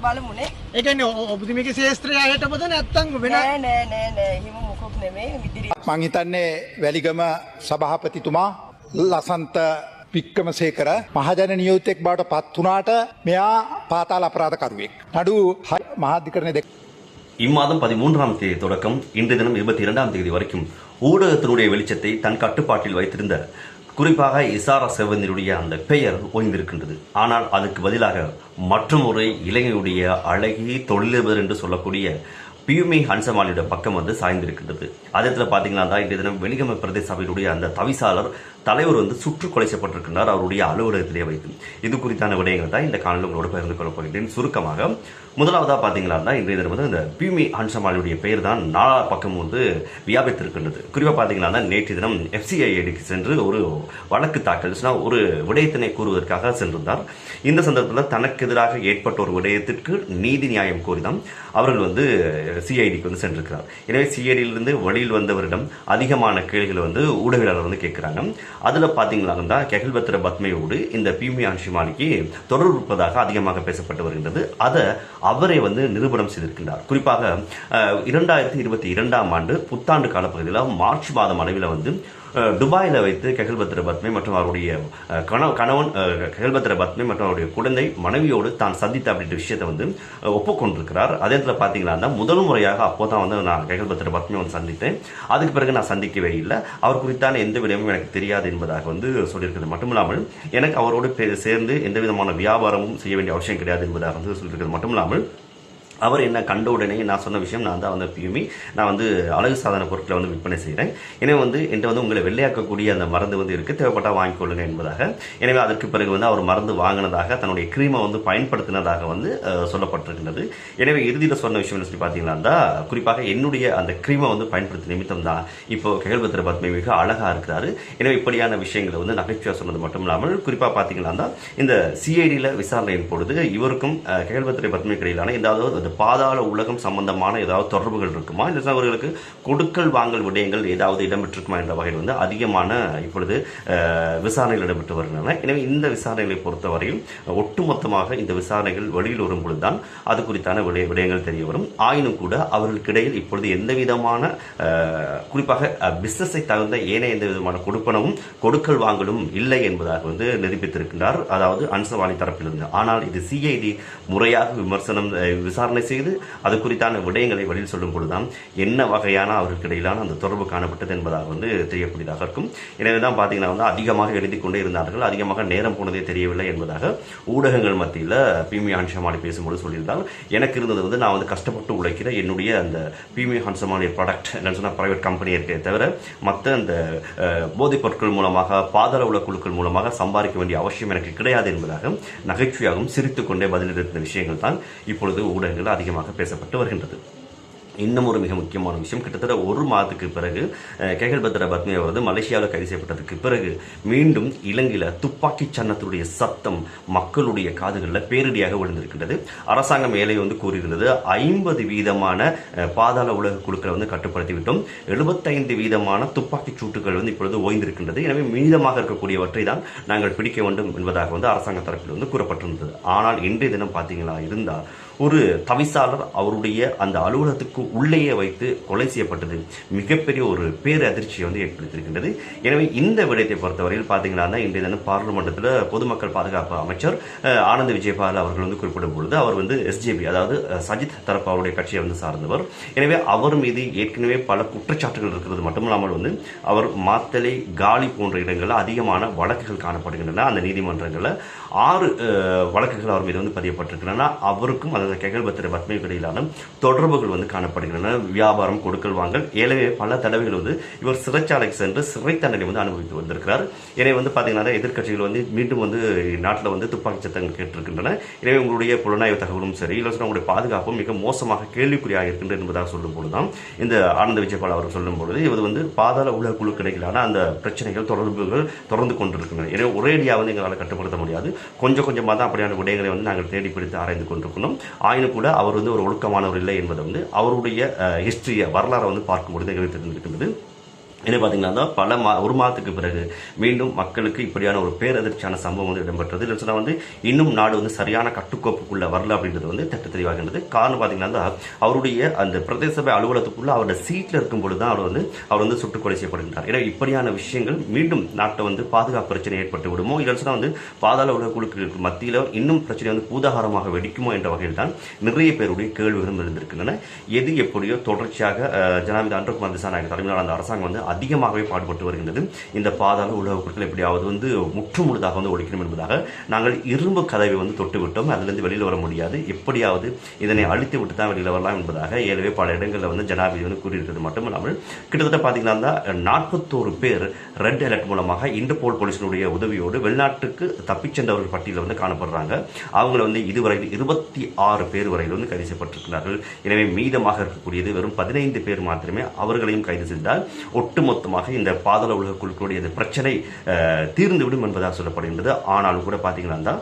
බලමු නේ. ඒ කියන්නේ ඔ- ඔබතුමීගේ ශේස්ත්‍රය අයටමද නැත්තම් වෙන නෑ නෑ නෑ නෑ එහෙම මොකොත් නෙමෙයි ඉදිරි මං හිතන්නේ වැලිගම සභාපතිතුමා ලසන්ත පික්කමසේකර මහජන නියෝතෙක් බවට පත් වනාට මෙයා පාතාල අපරාධකරුවෙක්. නඩු හයි මහාධිකරණය දෙක්. இம்மாதம் பதிமூன்றாம் தேதி தொடக்கம் இன்றைய தினம் இருபத்தி இரண்டாம் தேதி வரைக்கும் ஊடகத்தினுடைய வெளிச்சத்தை தன் கட்டுப்பாட்டில் வைத்திருந்த குறிப்பாக இசாரா செவந்தினுடைய அந்த பெயர் ஓய்ந்திருக்கின்றது ஆனால் அதுக்கு பதிலாக மற்றும் ஒரு இலங்கையுடைய அழகி தொழிலதிபர் என்று சொல்லக்கூடிய பியூமி ஹன்சமாலியோட பக்கம் வந்து சாய்ந்திருக்கின்றது. அதே இடத்துல பார்த்தீங்கன்னா தான் இன்றைய தினம் வெளிகம பிரதேச சபையினுடைய அந்த தவிசாளர் தலைவர் வந்து சுற்று கொலை செய்யப்பட்டிருக்கின்றார் அவருடைய அலுவலகத்திலே வைத்து. இது குறித்தான விடயங்கள் தான் இந்த காணொலி உங்களோட பகிர்ந்து கொள்ளப் போகிறேன் சுருக்கமாக முதலாவதாக பார்த்தீங்கன்னா இன்றைய தினம் வந்து இந்த பியூமி ஹன்சமாலியுடைய பெயர் தான் நாலா பக்கம் வந்து வியாபித்திருக்கின்றது. குறிப்பாக பார்த்தீங்கன்னா நேற்று தினம் எஃப்சிஐடிக்கு சென்று ஒரு வழக்கு தாக்கல் ஒரு விடயத்தினை கூறுவதற்காக சென்றிருந்தார். இந்த சந்தர்ப்பத்தில் தனக்கு எதிராக ஏற்பட்ட ஒரு விடயத்திற்கு நீதி நியாயம் கோரிதான் அவர்கள் வந்து சிஐடிக்கு வந்து சென்றிருக்கிறார். எனவே சிஐடியிலிருந்து வழியில் வந்தவரிடம் அதிகமான கேள்விகளை வந்து ஊடகவியலாளர் வந்து கேட்கிறாங்க. அதுல பாத்தீங்கன்னா கெகல்பத்திர பத்மையோடு இந்த பியூமி அன்ஷிமாலிக்கு தொடர்பு இருப்பதாக அதிகமாக பேசப்பட்டு வருகின்றது. அதை அவரே வந்து நிரூபணம் செய்திருக்கின்றார். குறிப்பாக இரண்டாயிரத்தி இருபத்தி இரண்டாம் ஆண்டு புத்தாண்டு காலப்பகுதியில் மார்ச் மாதம் அளவில் வந்து துபாயில் வைத்து கெகல்பத்திர பத்மை மற்றும் அவருடைய கணவன் கணவன் அஹ், கெகல்பத்திர பத்மை மற்றும் அவருடைய குழந்தை மனைவியோடு தான் சந்தித்த அப்படின்ற விஷயத்தை வந்து ஒப்புக்கொண்டிருக்கிறார். அதே இடத்துல பார்த்தீங்கன்னா முதல் முறையாக அப்போ தான் வந்து நான் கெகல்பத்திர பத்மை வந்து சந்தித்தேன். அதுக்கு பிறகு நான் சந்திக்கவே இல்லை. அவர் குறித்தான எந்த விடயமும் எனக்கு தெரியாது என்பதாக வந்து சொல்லியிருக்கிறது. மட்டுமில்லாமல் எனக்கு அவரோடு சேர்ந்து எந்த விதமான வியாபாரமும் செய்ய வேண்டிய அவசியம் கிடையாது என்பதாக வந்து சொல்லியிருக்கிறது. மட்டுமில்லாமல் அவர் என்ன கண்ட உடனே நான் சொன்ன விஷயம் நான் தான் வந்து பியூமி நான் வந்து அழகு சாதன பொருட்களை வந்து விற்பனை செய்கிறேன் எனவே வந்து என்கிட்ட வந்து உங்களை வெள்ளையாக்கக்கூடிய அந்த மருந்து வந்து இருக்குது தேவைப்பட்டால் வாங்கிக்கொள்ளுங்க என்பதாக. எனவே அதற்கு பிறகு வந்து அவர் மருந்து வாங்கினதாக தன்னுடைய கிரீமை வந்து பயன்படுத்தினதாக வந்து சொல்லப்பட்டிருக்கின்றது. எனவே இறுதியில் சொன்ன விஷயம் என்ன சொல்லி பார்த்தீங்கன்னா குறிப்பாக என்னுடைய அந்த கிரீமை வந்து பயன்படுத்தி நிமித்தம் தான் இப்போ கெகல்பத்திர பத்மை மிக அழகாக இருக்கிறாரு. எனவே இப்படியான விஷயங்களை வந்து நகைச்சுவையாக சொன்னது மட்டும் இல்லாமல் குறிப்பாக பார்த்தீங்கன்னா இந்த சிஐடியில் விசாரணையின் பொழுது இவருக்கும் அஹ், பத்மை கடையிலான ஏதாவது பாதாள உலகம் சம்பந்தமான ஏதாவது தொடர்புகள் இருக்குமா? இல்லை அவர்களுக்கு கொடுக்கல் வாங்கல் விடயங்கள் ஏதாவது இடம்பெற்றிருக்குமா என்ற வகையில் வந்து அதிகமான இப்பொழுது விசாரணைகள் இடம்பெற்று வருகின்றன. எனவே இந்த விசாரணைகளை பொறுத்தவரையில் ஒட்டுமொத்தமாக இந்த விசாரணைகள் வெளியில் வரும் பொழுதுதான் அது குறித்தான விடய விடயங்கள் தெரிய வரும். ஆயினும் கூட அவர்களுக்கிடையில் இப்பொழுது எந்த விதமான குறிப்பாக பிசினஸை தகுந்த ஏனைய எந்த விதமான கொடுப்பனவும் கொடுக்கல் வாங்கலும் இல்லை என்பதாக வந்து நிரூபித்திருக்கின்றார். அதாவது அன்சவாணி தரப்பிலிருந்து. ஆனால் இது சிஐடி முறையாக விமர்சனம் விசாரணை விசாரணை செய்து அது குறித்தான விடயங்களை வழியில் சொல்லும் பொழுதுதான் என்ன வகையான அவர்களுக்கு இடையிலான அந்த தொடர்பு காணப்பட்டது என்பதாக வந்து தெரியக்கூடியதாக இருக்கும். எனவே தான் பார்த்தீங்கன்னா வந்து அதிகமாக எழுதி கொண்டே இருந்தார்கள். அதிகமாக நேரம் போனதே தெரியவில்லை என்பதாக ஊடகங்கள் மத்தியில் பிமி ஹன்சமானி பேசும்போது சொல்லியிருந்தால் எனக்கு இருந்தது வந்து நான் வந்து கஷ்டப்பட்டு உழைக்கிற என்னுடைய அந்த பிமி ஹன்சமாலி ப்ராடக்ட் என்னன்னு சொன்னால் ப்ரைவேட் கம்பெனி இருக்கே தவிர மற்ற அந்த போதைப் பொருட்கள் மூலமாக பாதாள உள்ள குழுக்கள் மூலமாக சம்பாதிக்க வேண்டிய அவசியம் எனக்கு கிடையாது என்பதாக நகைச்சுவையாகவும் சிரித்துக்கொண்டே பதிலளித்த விஷயங்கள் தான் இப்பொழுது ஊடகங்கள் அதிகமாக பேசப்பட்டு வருகின்றது. இன்னும் ஒரு மிக முக்கியமான விஷயம் கிட்டத்தட்ட ஒரு மாதத்துக்கு பிறகு கேகல் பத்ர பத்மி அவரது மலேசியாவில் கைது செய்யப்பட்டதுக்கு பிறகு மீண்டும் இலங்கையில் துப்பாக்கி சன்னத்துடைய சத்தம் மக்களுடைய காதுகளில் பேரிடியாக விழுந்திருக்கின்றது. அரசாங்கம் மேலே வந்து கூறியிருந்தது ஐம்பது வீதமான பாதாள உலக குழுக்களை வந்து கட்டுப்படுத்தி விட்டோம் எழுபத்தைந்து வீதமான துப்பாக்கி சூட்டுகள் வந்து இப்பொழுது ஓய்ந்திருக்கின்றது. எனவே மீதமாக இருக்கக்கூடியவற்றை தான் நாங்கள் பிடிக்க வேண்டும் என்பதாக வந்து அரசாங்க தரப்பில் வந்து கூறப்பட்டிருந்தது. ஆனால் இன்றைய தினம் பார்த்தீங்களா இருந்தால் ஒரு தவிசாளர் அவருடைய அந்த அலுவலகத்துக்கு உள்ளேயே வைத்து கொலை செய்யப்பட்டது மிகப்பெரிய ஒரு பேரதிர்ச்சியை வந்து ஏற்படுத்தியிருக்கின்றது. எனவே இந்த விடயத்தை பொறுத்தவரையில் பார்த்தீங்கன்னா இன்றைய தினம் பாராளுமன்றத்தில் பொதுமக்கள் பாதுகாப்பு அமைச்சர் ஆனந்த ஆனந்த் விஜயபால் அவர்கள் வந்து குறிப்பிடும் பொழுது அவர் வந்து எஸ்ஜேபி அதாவது சஜித் தரப்பு அவருடைய கட்சியை வந்து சார்ந்தவர். எனவே அவர் மீது ஏற்கனவே பல குற்றச்சாட்டுகள் இருக்கிறது மட்டுமில்லாமல் வந்து அவர் மாத்தலை காலி போன்ற இடங்களில் அதிகமான வழக்குகள் காணப்படுகின்றன. அந்த நீதிமன்றங்களில் ஆறு வழக்குகள் அவர் மீது வந்து பதியப்பட்டிருக்கின்றன. அவருக்கும் அதாவது கெகல்பத்திர பத்மைக்கு இடையிலான தொடர்புகள் வந்து காணப்படுகின்றன. வியாபாரம் கொடுக்கல் வாங்கல் எனவே பல தடவைகள் வந்து இவர் சிறைச்சாலைக்கு சென்று சிறை தண்டனை வந்து அனுபவித்து வந்திருக்கிறார். எனவே வந்து பார்த்தீங்கன்னா எதிர்க்கட்சிகள் வந்து மீண்டும் வந்து நாட்டில் வந்து துப்பாக்கி சத்தங்கள் கேட்டிருக்கின்றன. எனவே உங்களுடைய புலனாய்வு தகவலும் சரி இல்லை உங்களுடைய பாதுகாப்பும் மிக மோசமாக கேள்விக்குறியாக இருக்கின்றது என்பதாக சொல்லும் பொழுதுதான் இந்த ஆனந்த விஜயபால் அவர் சொல்லும் பொழுது இது வந்து பாதாள உலக குழுக்கிடையிலான அந்த பிரச்சனைகள் தொடர்புகள் தொடர்ந்து கொண்டிருக்கின்றன. எனவே ஒரேடியாக வந்து எங்களால் கட்டுப்படுத்த முடியாது. கொஞ்சம் கொஞ்சமாக தான் அப்படியான விடயங்களை வந்து நாங்கள் தேடி பிடித்து ஆராய்ந்து கொண்டிருக்கணும் ஆயினும் கூட அவர் வந்து ஒரு ஒழுக்கமானவர் இல்லை என்பதை வந்து அவருடைய ஹிஸ்டரியை வரலாறை வந்து பார்க்கும்பொழுது எங்களுக்கு தெரிந்திருக்கின்றது என்ன பார்த்தீங்கன்னா தான் பல மா ஒரு மாதத்துக்கு பிறகு மீண்டும் மக்களுக்கு இப்படியான ஒரு பேரதிர்ச்சியான சம்பவம் வந்து இடம்பெற்றது. இல்லை சொன்னால் வந்து இன்னும் நாடு வந்து சரியான கட்டுக்கோப்புக்குள்ள வரல அப்படின்றது வந்து தட்டு தெளிவாகின்றது. காரணம் பார்த்தீங்கன்னா தான் அவருடைய அந்த பிரதேச சபை அலுவலகத்துக்குள்ள அவரோட சீட்டில் இருக்கும் பொழுது தான் அவர் வந்து அவர் வந்து சுட்டுக்கொலை செய்யப்படுகின்றார். ஏன்னா இப்படியான விஷயங்கள் மீண்டும் நாட்டை வந்து பாதுகாப்பு பிரச்சனை ஏற்பட்டு விடுமோ? இல்லை சொன்னால் வந்து பாதாள உலக குழுக்களுக்கு மத்தியில் இன்னும் பிரச்சனை வந்து பூதாகாரமாக வெடிக்குமோ என்ற வகையில் தான் நிறைய பேருடைய கேள்விகளும் இருந்திருக்கின்றன எது எப்படியோ தொடர்ச்சியாக ஜனாதிபதி அன்றகுமார் திசாநாயக தலைமையிலான அந்த அரசாங்கம் வந்து அதிகமாகவே பாடுபட்டு வருகின்றது. இந்த பாதாள உலக குழுக்கள் எப்படியாவது வந்து முற்று முழுதாக வந்து ஒழிக்கணும் என்பதாக நாங்கள் இரும்பு கதவை வந்து தொட்டுவிட்டோம். அதிலிருந்து வெளியில் வர முடியாது. எப்படியாவது இதனை அழித்து விட்டு தான் வெளியில் வரலாம் என்பதாக ஏற்கனவே பல இடங்களில் வந்து ஜனாதிபதி வந்து கூறியிருக்கிறது மட்டுமில்லாமல் கிட்டத்தட்ட பார்த்தீங்கன்னா நாற்பத்தோரு பேர் ரெட் அலர்ட் மூலமாக இன்டர்போல் போலீஸினுடைய உதவியோடு வெளிநாட்டுக்கு தப்பிச் சென்றவர்கள் பட்டியலில் வந்து காணப்படுறாங்க. அவங்களை வந்து இதுவரையில் இருபத்தி ஆறு பேர் வரையில் வந்து கைது செய்யப்பட்டிருக்கிறார்கள். எனவே மீதமாக இருக்கக்கூடியது வெறும் பதினைந்து பேர் மாத்திரமே அவர்களையும் கைது செய்தால் ஒட்டு ஒட்டுமொத்தமாக இந்த பாதாள உலக குழுக்களுடைய பிரச்சனை தீர்ந்துவிடும் என்பதாக சொல்லப்படுகின்றது. ஆனாலும் கூட பார்த்தீங்கன்னா தான்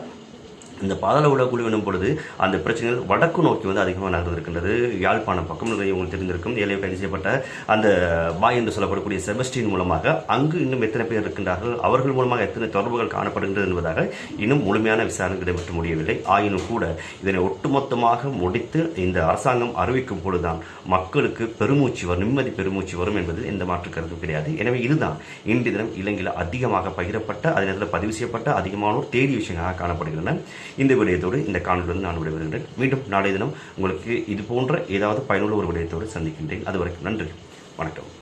இந்த பாதாள உலக எனும் பொழுது அந்த பிரச்சனைகள் வடக்கு நோக்கி வந்து அதிகமாக நகர்ந்திருக்கின்றது. யாழ்ப்பாணம் பக்கம் நிறைய உங்களுக்கு தெரிந்திருக்கும். ஏழையை கைது செய்யப்பட்ட அந்த பாய் என்று சொல்லப்படக்கூடிய செபஸ்டின் மூலமாக அங்கு இன்னும் எத்தனை பேர் இருக்கின்றார்கள்? அவர்கள் மூலமாக எத்தனை தொடர்புகள் காணப்படுகின்றது என்பதாக இன்னும் முழுமையான விசாரணை இடம்பெற்று முடியவில்லை. ஆயினும் கூட இதனை ஒட்டுமொத்தமாக முடித்து இந்த அரசாங்கம் அறிவிக்கும் பொழுதுதான் மக்களுக்கு பெருமூச்சு வரும் நிம்மதி பெருமூச்சு வரும் என்பதில் எந்த மாற்று கருத்தும் கிடையாது. எனவே இதுதான் இன்று தினம் இலங்கையில் அதிகமாக பகிரப்பட்ட அதே நேரத்தில் பதிவு செய்யப்பட்ட அதிகமானோர் தேதி விஷயங்களாக காணப்படுகின்றன. இந்த விடயத்தோடு இந்த காணொலியில் நான் விடைபெறுகின்றேன். மீண்டும் நாளைய தினம் உங்களுக்கு இது போன்ற ஏதாவது பயனுள்ள ஒரு விடயத்தோடு சந்திக்கின்றேன். அதுவரைக்கும் நன்றி. வணக்கம்.